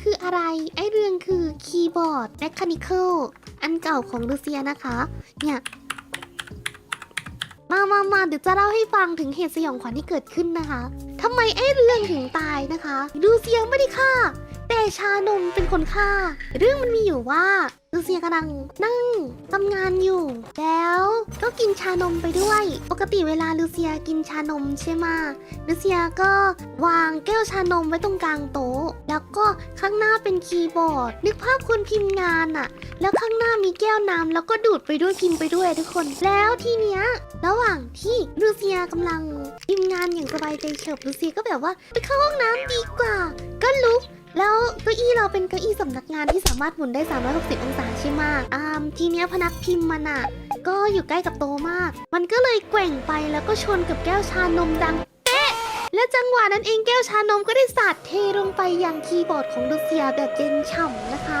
คืออะไร ไอเรืองคือคีย์บอร์ดแมคคานิคอลอันเก่าของลูเซียนะคะ เนี่ย มามามาเดี๋ยวจะเล่าให้ฟังถึงเหตุสยองขวัญที่เกิดขึ้นนะคะทำไมไอเรื่องถึงตายนะคะลูเซียไม่ได้ฆ่า แต่ชานมเป็นคนฆ่า เรื่องมันมีอยู่ว่าลูเซียกำลังนั่งทำงานอยู่แล้ กินชานมไปด้วย ปกติเวลาลูเซียกินชานมใช่ไหมลูเซียก็วางแก้วชานมไว้ตรงกลางโต๊ะ แล้วก็ข้างหน้าเป็นคีย์บอร์ด นึกภาพคนพิมพ์งานอะแล้วข้างหน้ามีแก้วน้ำแล้วก็ดูดไปด้วยกินไปด้วยทุกคน แล้วทีเนี้ยระหว่างที่ลูเซียกำลังพิมพ์งานอย่างสบายใจเฉิบลูเซียก็แบบว่าไปเข้าห้องน้ำดีกว่า ก็ลุกแล้วเก้าอี้เราเป็นเก้าอี้สำนักงานที่สามารถหมุนได้ 360 องศาใช่ไหมอ่าทีเนี้ยพนักพิมพ์มันอะ ก็อยู่ใกล้กับโตมาก มันก็เลยแกว่งไปแล้วก็ชนกับแก้วชานมดังเป๊ะ และจังหวะนั้นเองแก้วชานมก็ได้สาดเทลงไปยังคีย์บอร์ดของดูเซียแบบเย็นฉ่ำนะคะ